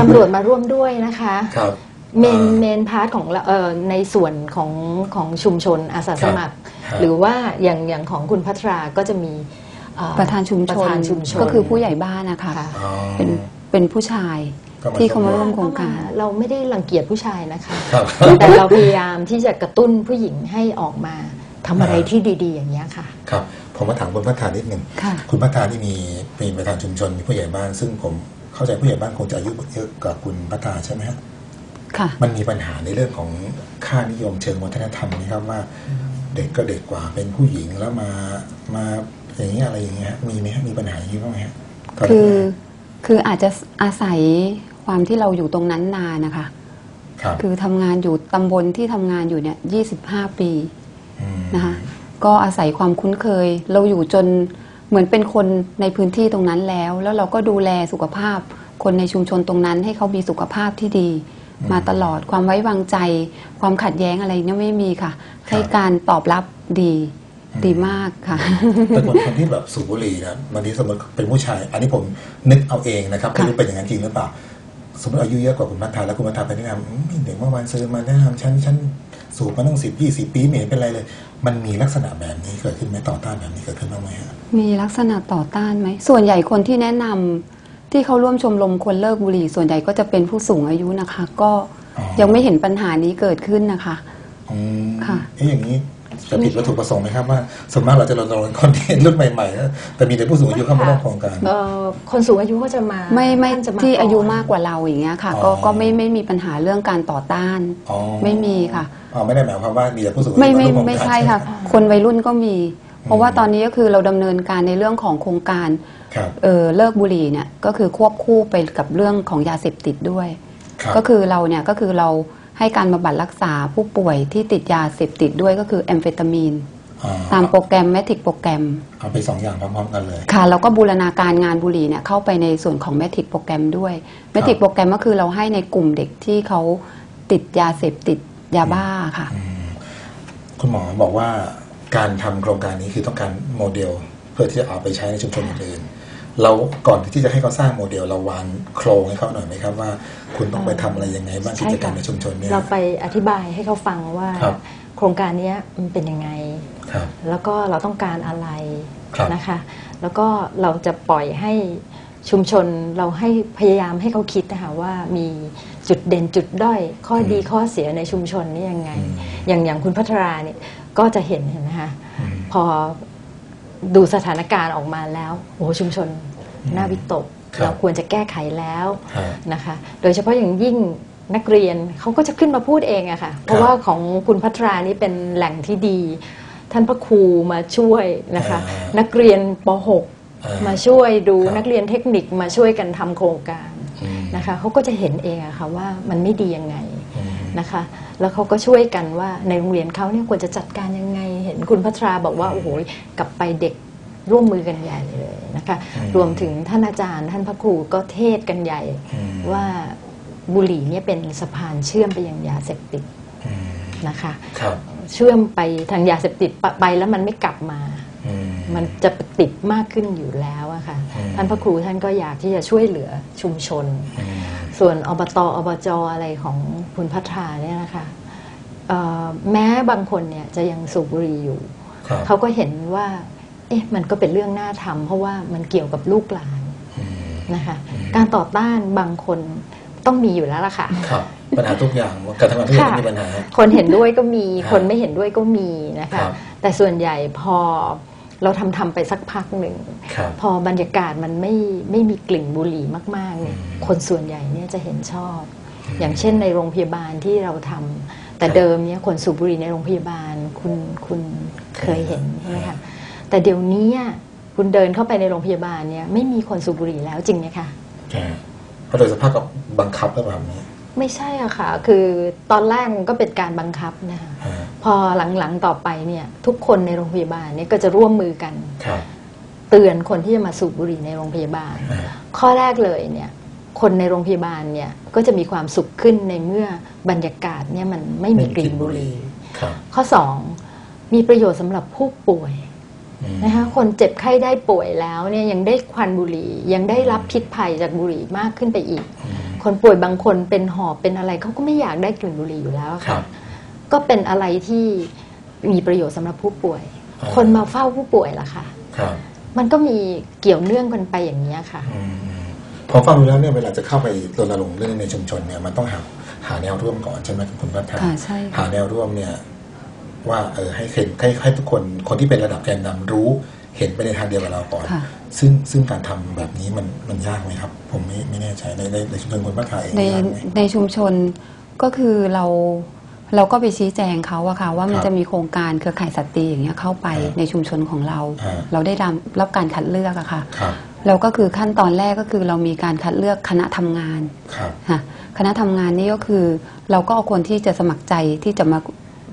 ตำรวจมาร่วมด้วยนะคะ ครับ เมนอ่าเมนพาร์ทของเราเอ่อในส่วนของของชุมชนอาสาสมัคร ครับ หรือว่าอย่างอย่างของคุณพัทราก็จะมีเอ่อประธานชุมปชระนธานชุมชน ก็คือผู้ใหญ่บ้านนะคะค่ะ อ๋อ เป็นเป็นผู้ชายก็มา ที่เขามาร่วมโครงการ เราไม่ได้รังเกียจผู้ชายนะคะ ครับ แต่เราพยายามที่จะกระตุ้นผู้หญิงให้ออกมาทำอะไรที่ดี ๆ อย่างนี้ยค่ะ ครับผมมาถามคุณพัฒนานิดหนึ่งค่ะ คุณพัฒนานี่มีมีประธานชุมชนมีผู้ใหญ่บ้านซึ่งผม เข้าใจผู้ใหญ่บ้านคงจะอายุเยอะกว่าคุณพัฒนาใช่ไหมฮะค่ะ มันมีปัญหาในเรื่องของค่านิยมเชิงวัฒนธรรมไหมครับว่า เด็กก็เด็กกว่าเป็นผู้หญิงแล้วมามาอย่างนี้ยอะไรอย่างเงี้ยมีไหมฮะมีปัญหาอย่างนี้บ้างไหมฮะตนคืนี้อคืออาจจะอาศัยความที่เราอยู่ตรงนั้นนานนะคะครับคือทำงานอยู่ตำบลที่ทำงานอยู่เนี่ย25ปีมนะคะก็อาศัยความคุ้นเคย เราอยู่จน เหมือนเป็นคนในพื้นที่ตรงนั้นแล้ว แล้วเราก็ดูแลสุขภาพ คนในชุมชนตรงนั้น ให้เขามีสุขภาพที่ดี มาตลอดความไว้วางใจ ความขัดแย้งอะไรเนี่ยไม่มีค่ะ ให้การตอบรับดีดีมากค่ะเป็นคนคนที่แบบสูบบุหรี่นะบางทีสมมติเป็นผู้ชาย อันนี้ผมนึกเอาเองนะครับไม่ค่ะรู้เป็นอย่างนั้นจริงหรือเปล่าสมมติอายุเยอะกว่าคุณพัฒนาแล้วคุณพัฒนาไปแนะนำอืมเด็กเมื่อวานซื้อมาแนะนำฉันฉัน สูบมาตั้งสิบยี่สิบปีไม่เห็นเป็นไรเลย มันมีลักษณะแบบนี้เกิดขึ้นไหมต่อต้านแบบนี้เกิดขึ้นบ้างไหมฮะมีลักษณะต่อต้านไหม ส่วนใหญ่คนที่แนะนำที่เขาร่วมชมรมคนเลิกบุหรี่ ส่วนใหญ่ก็จะเป็นผู้สูงอายุนะคะ ก็อ๋อยังไม่เห็นปัญหานี้เกิดขึ้นนะคะอืมค่ะเอ๊ะอย่างนี้ จะผิดวัตถุประสงค์ไหมครับว่าส่วนมากเราจะรณรงค์คนที่รุ่นใหม่ๆนะแต่มีแต่ผู้สูงอายุเข้ามาร่วมโครงการ เอ่อคนสูงอายุก็จะมาไม่ไม่ท่านจะมาที่อายุก่นมากกว่าเราอย่างเงี้ยค่ะ อ๋อก็ก็ไม่ไม่มีปัญหาเรื่องการต่อต้าน อ๋อไม่มีค่ะ อ๋อไม่ได้หมายความว่ามีแต่ผู้สูงอายุไม่ไม่าร่วโครงการไม่ใช่ค่ะ ไหม คนวัยรุ่นก็มี เพราะว่าตอนนี้ก็คือเราดำเนินการในเรื่องของโครงการครับ เออเลิกบุหรี่เนี่ยก็คือควบคู่ไปกับเรื่องของยาเสพติดด้วย ครับ ก็คือเราเนี่ยก็คือเรา ให้การบำบัดรักษาผู้ป่วยที่ติดยาเสพติดด้วยก็คือแอมเฟตามีนอ๋อตามโปรแกรมแมทิกโปรแกรมเอาไปสองอย่างพร้อมๆกันเลย ค่ะแล้วก็บูรณาการงานบุหรี่เนี่ยเข้าไปในส่วนของแมทิกโปรแกรมด้วยแมทิกโปรแกรมก็คือเราให้ในกลุ่มเด็กที่เขาติดยาเสพติดยาบ้าค่ะอืมคุณหมอบอกว่าการทำโครงการนี้คือต้องการโมเดล เพื่อที่จะเอาไปใช้ในชุมชนอื่นๆ เราก่อนที่จะให้เขาสร้างโมเดลเราวางโครงให้เขาหน่อยไหมครับว่า คุณต้องไปทำอะไรยังไงบ้างใช่กิจกรรมค่ะในชุมชนเนี่ยเราไปอธิบายให้เขาฟังว่าครับโครงการเนี้ยมันเป็นยังไงครับแล้วก็เราต้องการอะไรครับนะคะ แล้วก็เราจะปล่อยให้ชุมชนเราให้พยายามให้เขาคิดนะคะว่ามีจุดเด่นจุดด้อย ข้อดีข้อเสียในชุมชนนี่ยังไง อย่างอย่างคุณพัทราเนี่ยก็จะเห็นเห็นไหมคะอืมพอ ดูสถานการณ์ออกมาแล้วโอ้โหชุมชนอืมน่าวิตกครับเราควรจะแก้ไขแล้วฮะนะคะ โดยเฉพาะอย่างยิ่งนักเรียนเขาก็จะขึ้นมาพูดเองอะค่ะ เพราะว่าของคุณพัทรานี่เป็นแหล่งที่ดี ท่านพระครูมาช่วยนะคะอ่านักเรียนปอ่า .6 มาช่วยดูครับนักเรียนเทคนิคมาช่วยกันทำโครงการอืมนะคะเขาก็จะเห็นเองอะค่ะว่ามันไม่ดียังไงอืมนะคะ แล้วเขาก็ช่วยกันว่าในโรงเรียนเขาเนี่ยควรจะจัดการยังไงเห็นคุณพัทราบอกว่าโอ้โหกลับไปเด็กร่วมมือกันใหญ่เลยนะคะอืมรวมถึงท่านอาจารย์ ท่านพระครูก็เทศกันใหญ่อืมว่าบุหรี่เนี่ยเป็นสะพานเชื่อมไปยังยาเสพติดอืมนะคะครับเชื่อมไปทางยาเสพติดปะไปแล้วมันไม่กลับมาอืมมันจะติดมากขึ้นอยู่แล้วอะค่ะอืมท่านพระครูท่านก็อยากที่จะช่วยเหลือชุมชนอืมส่วนอบตอบจอะไรของคุณพัทราเนี่ยนะคะเอ่อ แม้บางคนเนี่ยจะยังสูบบุหรี่อยู่ครับเขาก็เห็นว่า เอ๊ะมันก็เป็นเรื่องน่าทำเพราะว่ามันเกี่ยวกับลูกหลานอืมนะคะการต่อต้านบางคนต้องมีอยู่แล้วล่ะค่ะครับปัญหาทุกอย่างการทำงานทุกอย่างมีปัญหา คนเห็นด้วยก็มีครับคนไม่เห็นด้วยก็มีนะครัคะบแต่ส่วนใหญ่พอเราทำทำไปสักพักหนึ่งครับพอบรรยากาศมันไม่ไม่มีกลิ่นบุหรี่มากๆเนี่ยอืมคนส่วนใหญ่เนี่ยจะเห็นชอบ อย่างเช่นในโรงพยาบาลที่เราทำ แต่เดิมเนี่ยคนสูบบุหรี่ในโรงพยาบาลคุณคุณเคยเห็นใช่ไหมคะแต่เดี๋ยวนี้อะคุณเดินเข้าไปในโรงพยาบาลเนี่ยไม่มีคนสูบบุหรี่แล้วจริงไหมคะอ่าเพราะโดยสภาพกับบังคับหรือเปล่าเนี่ยไม่ใช่อะค่ะ คือตอนแรกมันก็เป็นการบังคับนะคะอ่าพอหลังๆต่อไปเนี่ยทุกคนในโรงพยาบาลเนี่ยก็จะร่วมมือกันครับเตือนคนที่จะมาสูบบุหรี่ในโรงพยาบาลอ่าข้อแรกเลยเนี่ย คนในโรงพยาบาลเนี่ยก็จะมีความสุขขึ้นในเมื่อบรรยากาศเนี่ยมันไม่มีกลิ่นบุหรี่ครับข้อ2มีประโยชน์สำหรับผู้ป่วยอืมนะคะคนเจ็บไข้ได้ป่วยแล้วเนี่ยยังได้ควันบุหรี่ยังได้รับพิษภัยจากบุหรี่มากขึ้นไปอีกอืมคนป่วยบางคนเป็นหอบเป็นอะไรเขาก็ไม่อยากได้กลิ่นบุหรี่อยู่แล้วครัค่ะบก็เป็นอะไรที่มีประโยชน์สำหรับผู้ป่วยอ่าคนมาเฝ้าผู้ป่วยล่ะค่ะครับมันก็มีเกี่ยวเนื่องกันไปอย่างนี้ยค่ะอืม พอฟังดูแล้วเนี่ยเวลาจะเข้าไปรณรงค์เรื่องในชุมชนเนี่ยมันต้องหาหาแนวร่วมก่อนใช่ไหมคุณพัฒนาค่ะใช่ค่ะ หาแนวร่วมเนี่ย ว่าเออให้เห็นให้ให้ทุกคนคนที่เป็นระดับแกนนำรู้เห็นไปในทางเดียวกับเราก่อน ค่ะ ซึ่งซึ่งการทำแบบนี้มันมันยากไหมครับ ผมไม่ไม่แน่ใจในในในชุมชนคนพัฒนาเองในยากไหม ในชุมชนก็คือเราเราก็ไปชี้แจงเขาอะค่ะว่ามันครับจะมีโครงการเครือข่ายสตรีอย่างเงี้ยเข้าไปครับในชุมชนของเรา อ่า เราได้รับรับการคัดเลือกอะค่ะ ครับ แล้วก็คือขั้นตอนแรกก็คือเรามีการคัดเลือกคณะทำงานครับค่ะคณะทำงานนี่ก็คือเราก็เอาคนที่จะสมัครใจที่จะมา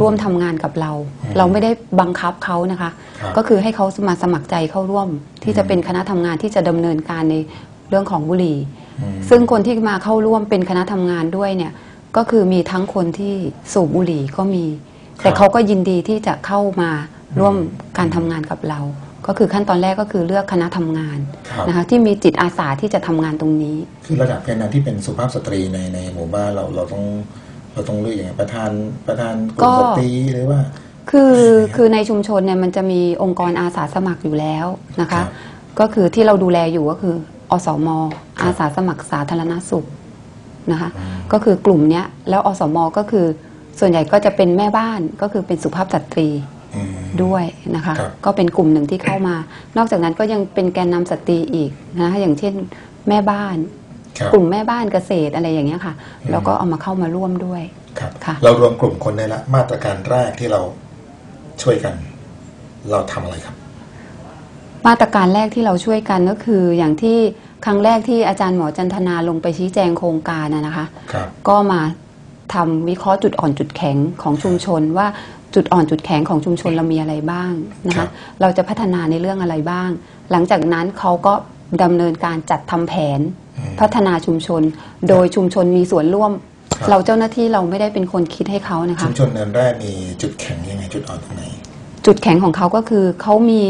ร่วมทำงานกับเราอืมเราไม่ได้บังคับเขานะคะครับก็คือให้เขามาสมัครใจเข้าร่วม ที่จะเป็นคณะทำงานที่จะดำเนินการในเรื่องของบุหรี่อืมซึ่งคนที่มาเข้าร่วมเป็นคณะทำงานด้วยเนี่ยก็คือมีทั้งคนที่สูบบุหรี่ก็มี แต่เขาก็ยินดีที่จะเข้ามาร่วมการทำงานกับเรา ก็คือขั้นตอนแรกก็คือเลือกคณะทำงานครับนะคะที่มีจิตอาสาที่จะทำงานตรงนี้ คือระดับแกนนำที่เป็นสุภาพสตรีในในหมู่บ้านเราเราต้องเราต้องเลือกอย่างไงประธานประธานกก็ ลุ่มสตรีหรือว่า คือคือในชุมชนเนี่ยมันจะมีองค์กรอาสาสมัครอยู่แล้วนะครัคะ บ ก็คือที่เราดูแลอยู่ก็คืออสมครับอาสาสมัครสาธารณสุขนะคะอืมก็คือกลุ่มเนี้ยแล้วอสมก็คือส่วนใหญ่ก็จะเป็นแม่บ้านก็คือเป็นสุภาพสตรีอืม ด้วยนะคะครับ ก็เป็นกลุ่มหนึ่งที่เข้ามา นอกจากนั้นก็ยังเป็นแกนนำสตรีอีกนะคะอย่างเช่นแม่บ้าน ครับกลุ่มแม่บ้านเกษตรอะไรอย่างเงี้ยค่ะอืมแล้วก็เอามาเข้ามาร่วมด้วย ครับ ค่ะ เรารวมกลุ่มคนได้ละมาตรการแรกที่เราช่วยกัน เราทำอะไรครับ มาตรการแรกที่เราช่วยกันก็คืออย่างที่ครั้งแรกที่อาจารย์หมอจันทนาลงไปชี้แจงโครงการนะนะคะ ครับ ก็มาทำวิเคราะห์จุดอ่อนจุดแข็งของชุมชนว่า จุดอ่อนจุดแข็งของชุมชนเรามีอะไรบ้างนะครัคะบ เราจะพัฒนาในเรื่องอะไรบ้าง หลังจากนั้นเขาก็ดำเนินการจัดทำแผนอืมพัฒนาชุมชน โดยชุมชนมีส่วนร่วม ครับ เราเจ้าหน้าที่เราไม่ได้เป็นคนคิดให้เขานะคะ ชุมชนเนินแร่มีจุดแข็งยังไงจุดอ่อนตรงไหน จุดแข็งของเขาก็คือเขามี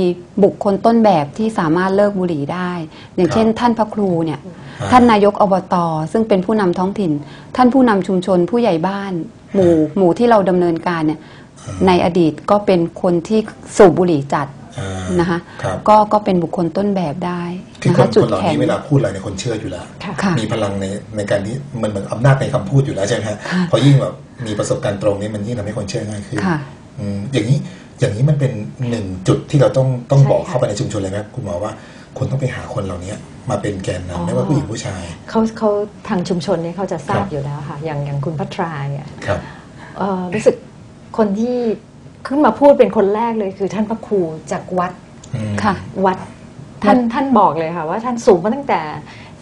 บุคคลต้นแบบที่สามารถเลิกบุหรี่ได้ อย่างเช่น ท่านพระครูเนี่ยอ่า ท่านนายกอบต ซึ่งเป็นผู้นำท้องถิ่น ท่านผู้นำชุมชนผู้ใหญ่บ้าน หมู่หมู่ที่เราดำเนินการเนี่ย ในอดีตก็เป็นคนที่สูบบุหรี่จัดอ่านะคะครับก็ก็เป็นบุคคลต้นแบบได้คือนะคคะนจุคดนเหล่าแข็งนี้เวลาพูดอะไรในยคนเชื่ออยู่แล้วค่ะค่ะมีพลังในในการที่มันเหมือนอำนาจในคำพูดอยู่แล้วใช่ไหมฮะค่ะพอยิ่งแบบมีประสบการณ์ตรงนี้มันยิ่งทำให้คนเชื่อง่ายขึ้นค่ะอืมอย่างนี้อย่างนี้มันเป็นหนึ่งจุดที่เราต้องต้องใช่บอกค่ะเข้าไปในชุมชนเลยไหมคุณหมอว่าคุณต้องไปหาคนเหล่านี้มาเป็นแกนอ๋อนำไม่ว่าผู้หญิงผู้ชายเขาเขาทางชุมชนเนี่ยเขาจะทราครับบอยู่แล้วค่ะอย่างอย่างคุณพัทราเนี่ยครับเอ่อรู้สึก คนที่ขึ้นมาพูดเป็นคนแรกเลยคือท่านพระครูจากวัดอืมค่ะ วัดท่านท่านบอกเลยค่ะ ว่าท่านสูงมาตั้งแต่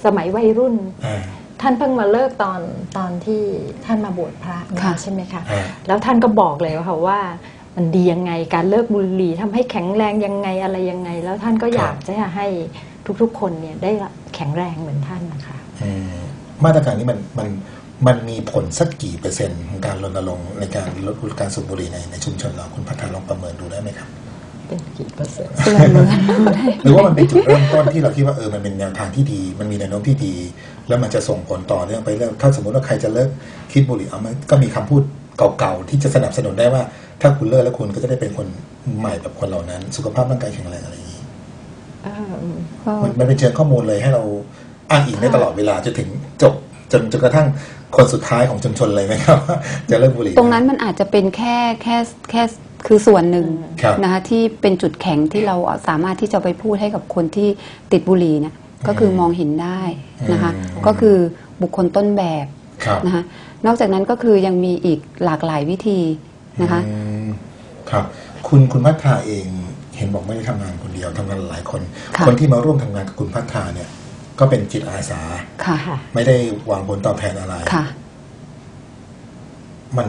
สมัยวัยรุ่นอ่าท่านเพิ่งมาเลิกตอนตอนที่ท่านมาบวชพระเนี่ยค่ะใช่ไหมคะอ่าแล้วท่านก็บอกเลยว่าค่ะว่ามันดียังไงการเลิกบุหรี่ทำให้แข็งแรงยังไงอะไรยังไง แล้วท่านก็อยากจะให้ทุกๆ คนเนี่ยได้แข็งแรงเหมือนท่านนะคะอืมมาตรการนี้มันมัน มันมีผลสักกี่เปอร์เซ็นต์ของการรณรงค์ในการลดการสูบบุหรี่ในในชุมชนเราคุณพัฒนาลองประเมินดูได้ไหมครับเป็นกี่เปอร์เซ็นต์เตือนเหมือนหรือว่ามันเป็นจุดเริ่มต้นที่เราคิดว่าเออมันเป็นแนวทางที่ดี มันมีแนวโน้มที่ดี แล้วมันจะส่งผลต่อเนื่องไปเรื่องถ้าสมมติว่าใครจะเลิกคิดบุหรี่เอามันก็มีคำพูดเก่าๆที่จะสนับสนุนได้ว่า ถ้าคุณเลิกแล้วคุณก็จะได้เป็นคนใหม่แบบคนเหล่านั้น สุขภาพร่างกายแข็งแรงอะไรอย่างนี้เอิ่มก็มันมันเป็นเชิงข้อมูลเลยให้เราอ้างอิงได้ตลอดเวลาจนถึงจบ จนจนกระทั่งคนสุดท้ายของชุมชนเลยไหมครับว่าจะเลิกบุหรี่ ตรงนั้นมันอาจจะเป็นแค่แค่แค่คือส่วนหนึ่งครับนะคะที่เป็นจุดแข็งที่เราสามารถที่จะไปพูดให้กับคนที่ติดบุหรี่เนี่ยก็คือมองเห็นได้นะคะอืมก็คือบุคคลต้นแบบครับนะคะนอกจากนั้นก็คือยังมีอีกหลากหลายวิธีนะคะอืมครับคุณคุณพัฒนาเองเห็นบอกไม่ได้ทำงานคนเดียวทำงานหลายคนค่ะคนที่มาร่วมทำงานกับคุณพัฒนาเนี่ย ก็เป็นจิตอาสาค่ะค่ะ ไม่ได้หวังผลตอบแทนอะไร ค่ะ มัน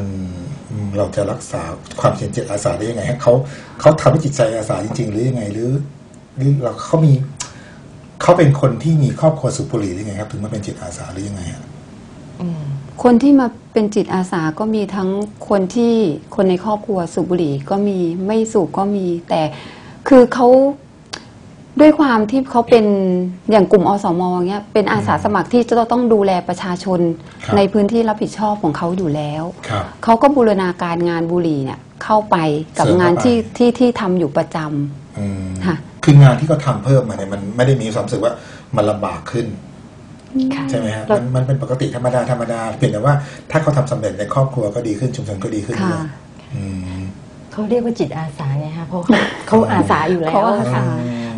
เราจะรักษาความเป็นจิตอาสาได้ยังไงฮะเขาเขาทำให้จิตใจอาสาจริง ๆ หรือยังไง หรือหรือเราเขามีเขาเป็นคนที่มีครอบครัวสุบุหรีหรือไงครับ ถึงมาเป็นจิตอาสาหรือยังไงฮะอืมคนที่มาเป็นจิตอาสาก็มีทั้งคนที่คนในครอบครัวสูบบุหรี่ก็มีไม่สูบก็มี แต่คือเขา ด้วยความที่เขาเป็นอย่างกลุ่มอสมเงี้ยเป็นอาสาสมัครที่จะต้องดูแลประชาชนครับในพื้นที่รับผิดชอบของเขาอยู่แล้วครับเขาก็บูรณาการงานบุหรี่เนี่ยเข้าไปกับเสริมเข้าไปงานที่ที่ที่ทำอยู่ประจำอืมค่ะคืองานที่เขาทำเพิ่มมาเนี่ยมันไม่ได้มีความรู้สึกว่ามันลำบากขึ้นค่ะใช่ไหมฮะเรามันมันเป็นปกติธรรมดาธรรมดาเพียงแต่ว่าถ้าเขาทำสำเร็จในครอบครัวก็ดีขึ้นชุมชนก็ดีขึ้นด้วยค่ะอืม เขาเรียกว่าจิตอาสาไงคะเพราะเขาเขาอาสาอยู่แล้เขาวอาสา ค่ะ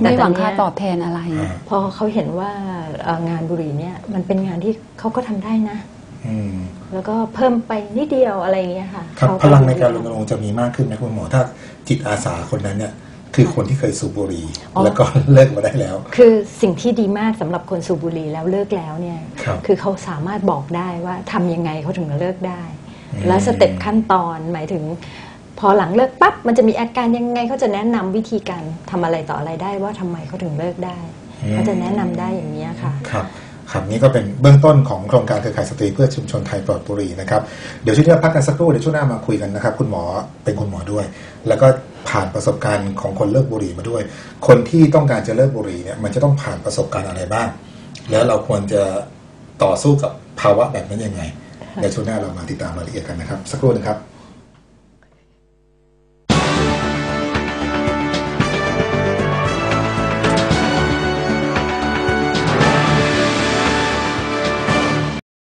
ไม่หวังค่าแต่ตอนเนี้ยตอบแทนอะไรอ่าพอเขาเห็นว่าเอ่องานบุหรี่เนี่ยมันเป็นงานที่เขาก็ทำได้นะ อืมแล้วก็เพิ่มไปนิดเดียวอะไรอย่างเงี้ยค่ะครับเขาพลังในการรณรงค์จะมีมากขึ้นไหมคุณหมอถ้าจิตอาสาคนนั้นเนี่ย คือคนที่เคยสูบบุหรี่แล้วก็ เลิกมาได้แล้ว คือสิ่งที่ดีมากสำหรับคนสูบบุหรี่แล้วเลิกแล้วเนี่ยครับอเขาสามารถบอกได้ว่าทำยังไงเขาถึงจะเลิกได้ อืม แล้วสเต็ปขั้นตอนหมายถึง พอหลังเลิกปั๊บมันจะมีอาการยังไงเขาจะแนะนำวิธีการทำอะไรต่ออะไรได้ว่าทำไมเขาถึงเลิกได้เขาจะแนะนำได้อย่างนี้ยค่ะครับครับนี่ก็เป็นเบื้องต้นของโครงการเครือข่ายสตรีเพื่อชุมชนไทยปลอดบุหรี่นะครับเดี๋ยวช่วงนี้เราพักกันสักครู่เดี๋ยวช่วงหน้ามาคุยกันนะครับ คุณหมอเป็นคุณหมอด้วย แล้วก็ผ่านประสบการณ์ของคนเลิกบุหรี่มาด้วย คนที่ต้องการจะเลิกบุหรี่เนี่ยมันจะต้องผ่านประสบการณ์อะไรบ้าง แล้วเราควรจะต่อสู้กับภาวะแบบนั้นยังไงเดี๋ยวช่วงหน้าเรามาติดตามรายละเอียดกันนะครับ สักครู่นะครับ